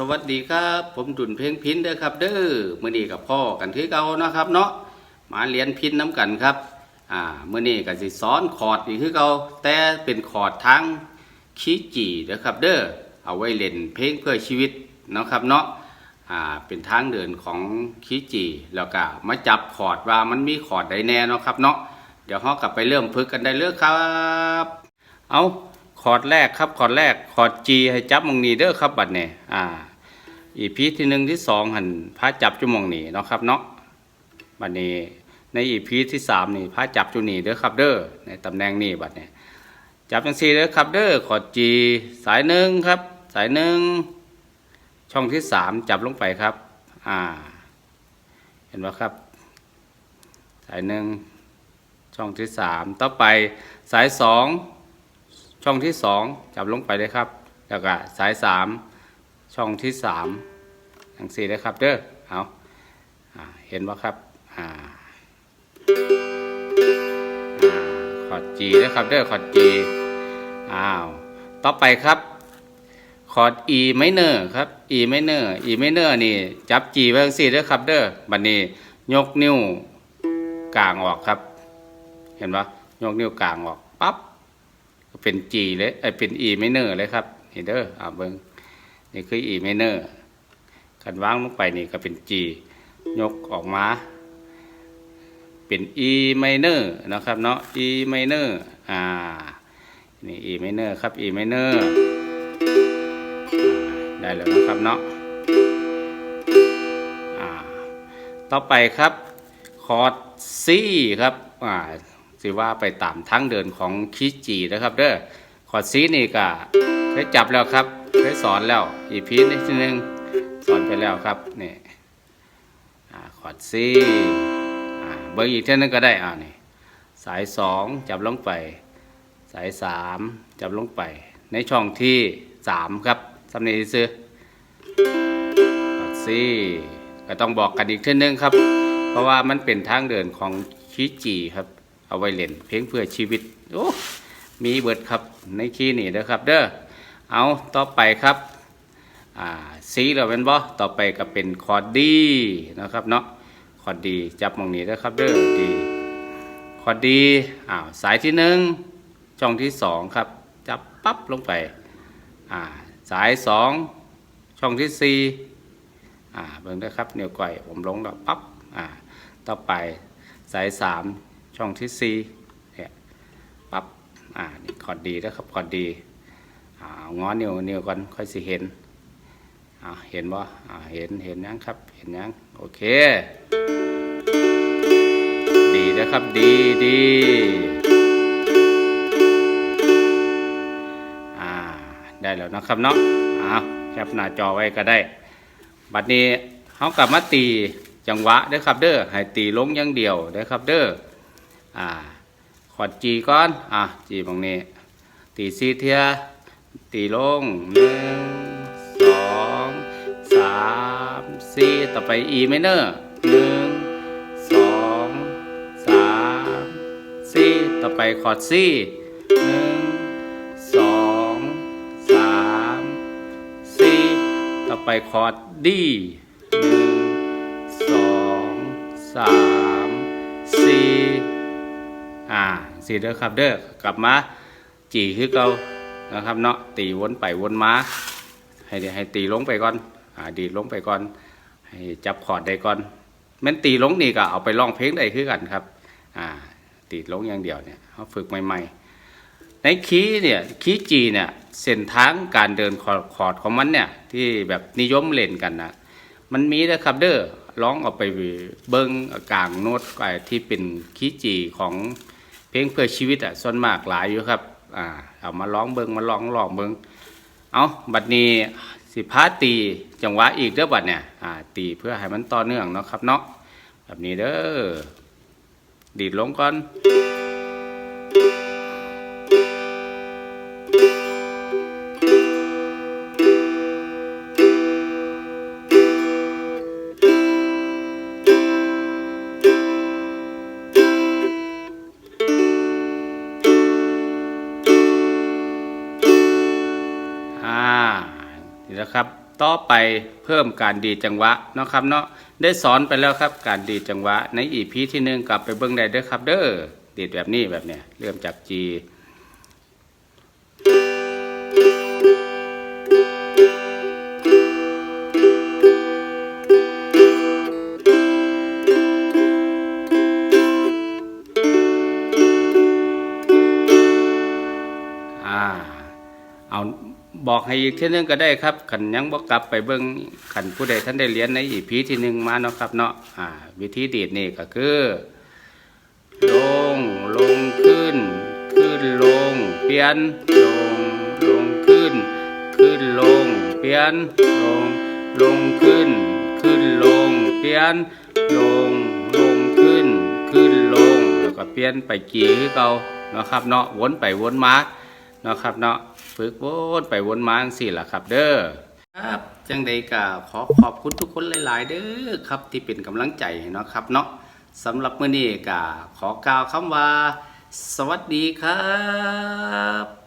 สวัสดีครับ ผมดุนเพลงพินเด้อครับ เด้อมื้อนี้กับพ่อกันคือเก่านะครับ เนาะมาเรียนพินน้ำกันครับอ่ามื้อนี้ก็สิสอนคอร์ดอีกคือเก่าแต่เป็นคอร์ดทางคีย์จีเด้อครับ เด้อเอาไว้เล่นเพลงเพื่อชีวิตนะครับเนาะอ่าเป็นทางเดินของคีย์จีแล้วก็มาจับคอร์ดว่ามันมีคอร์ดใดแน่เนาะครับเนาะเดี๋ยวฮากลับไปเริ่มฝึกกันได้เลยครับ เอาคอร์ดแรกครับคอร์ดแรกคอร์ด G ให้จับมองนี้เด้อครับบัดเนี่ยอ่า อีพีที่หนึ่งที่สองหันพระจับจุมองนี้เนาะครับเนาะบัดนี้ในอีพีที่สามนี่พระจับจุนี่เด้อครับเด้อในตำแหน่งนี้บัดเนี่ยจับจังสี่เด้อครับเด้อคอร์ด G สายหนึ่งครับ สายหนึ่งช่องที่สามจับลงไปครับ อ่า เห็นไหมครับ สายหนึ่งช่องที่สามต่อไปสายสองช่องที่สองจับลงไปเลยครับ แล้วก็สายสามช่องที่สาม ทั้งสี่เลยครับเด้อเอาอเห็นไหมครับอ่าอ่าคอร์ดจีนะครับเด้อคอร์ดจีอ้าวต่อไปครับคอร์ด E minor ครับ E minor E minor นี่จับ G ไว้ทั้งสี่เด้อครับเด้อบัดนี้ยกนิ้วกลางออกครับ เห็นปะยกนิ้วกลางออกปั๊บเป็น G เลยไอเป็น E minor เลยครับนี่เด้ออ่าเบิ่งนี่คือ E minor กันวางลงไปนี่ก็เป็น G ยกออกมา เป็น E minor นะครับเนาะ E minor อ่านี่ E minor ครับ E minor ได้แล้วนะครับเนาะอ่าต่อไปครับคอร์ด C ครับอ่าสิว่าไปตามทางเดินของคีย์จีนะครับเด้อคอร์ด C นี่ก็เคยจับแล้วครับเคยสอนแล้วอีพีนี้ทีหนึง สอนไปแล้วครับนี่คอร์ด C อ่าเบอร์อีกเท่านึงก็ได้อ่านี่สายสองจับลงไป สายสามจับลงไป ในช่องที่สามครับสำเนียงซื้อคอร์ด C ก็ต้องบอกกันอีกเท่านึงครับ เพราะว่ามันเป็นทางเดินของคีจีครับ เอาไว้เล่นเพลงเพื่อชีวิตโอ้มีเบิดครับในคีนี่นะครับ เด้อเอาต่อไปครับอ่า ซีเราเป็นบ่ต่อไปก็เป็นคอร์ดดีนะครับเนาะคอร์ดดีจับมองนี้นะครับเด้อดีคอร์ดดีอ้าวสายที่หนึ่งช่องที่สองครับ จับปั๊บลงไปอ่าสายสองช่องที่สี่อ่าเบิ่งด้ครับเนิ้วก้อยผมลงแล้วปั๊บอ่าต่อไปสายสามช่องที่สี่เนี่ยปั๊บอ่านี่คอร์ดดีนะครับคอร์ดดีอ่าง้อนิ้วนิ้วก่อนค่อยสิเห็น อ่าเห็นบ่อ่าเห็นเห็นยังครับ เห็นยังโอเค ดีนะครับดีดีอ่าได้แล้วนะครับเนาะอ้าวแคปหน้าจอไว้ก็ได้ บัดนี้เขากลับมาตีจังหวะเด้อครับเด้อให้ตีลงอย่างเดียวเด้อครับเด้ออ่าขอดจีก่อนอะจีบางนี้ตีซีเทียตีลงหนึ่งามสี่ต่อไปอีไมเนอร์หนึ่งสองสามสี่ต่อไปคอร์ดซีหนึ่งสองสามสี่ต่อไปคอร์ดดีหนึ่งสองสามสี่อ่าสี่เด้อครับเด้อกลับมาจีคือเก่านะครับเนาะตีวนไปวนมาให้ให้ตีลงไปก่อน ดีลงไปก่อน ให้จับคอร์ดได้ก่อนแม้นตีลงนี่ก็เอาไปร้องเพลงได้คือกันครับอ่าตีลงอย่างเดียวเนี่ยเขาฝึกใหม่ๆ ในคีเนี่ยคีจีเนี่ยเส้นทางการเดินคอร์ดคอดของมันเนี่ยที่แบบนิยมเล่นกันนะมันมีนะครับเด้อร้องเอาไปเบิ้งกลางโน้ตไอ้ที่เป็นคีจีของเพลงเพื่อชีวิตอะส่วนมากหลายอยู่ครับอ่าเอามาร้องเบิ้งมาร้องร้องเบิ้งเอาบัดนี้ สิพาตีจังหวะอีกเด้อบัดเนี่ยอ่าตีเพื่อให้มันต่อเนื่องเนาะครับเนาะแบบนี้เด้อดีดลงก่อน นะครับ ต่อไปเพิ่มการดีจังหวะนะครับเนาะได้สอนไปแล้วครับ การดีจังหวะในอีพีที่หนึ่งกลับไปเบื้องใดเด้อครับ เด้อดีดแบบนี้แบบเนี้ยเริ่มจาก G เอาบอกให้อีกทีนึงก็ได้ครับขันยังบอกกลับไปเบิ้งขันผู้ใดท่านได้เรียนในอีพีที่หนึ่งมาเนาะครับเนาะอ่าวิธีดีดนี่ก็คือ ลงลงขึ้น ขึ้นลง เปลี่ยนลงลงขึ้น ขึ้นลง เปลี่ยนลง ลงขึ้น ขึ้นลง เปลี่ยนลงลงขึ้น ขึ้นลง แล้วก็เปลี่ยนไปกี่คือเก่าเนาะครับเนาะวนไปวนมาเนาะครับเนาะ ฝึกวนไปวนมาสิล่ะครับ เด้อครับจังใดก็ขอขอบคุณทุกคนหลาย ๆ เด้อครับที่เป็นกำลังใจเนาะครับเนาะสำหรับมื้อนี้ก็ขอกล่าวคำว่า สวัสดีครับ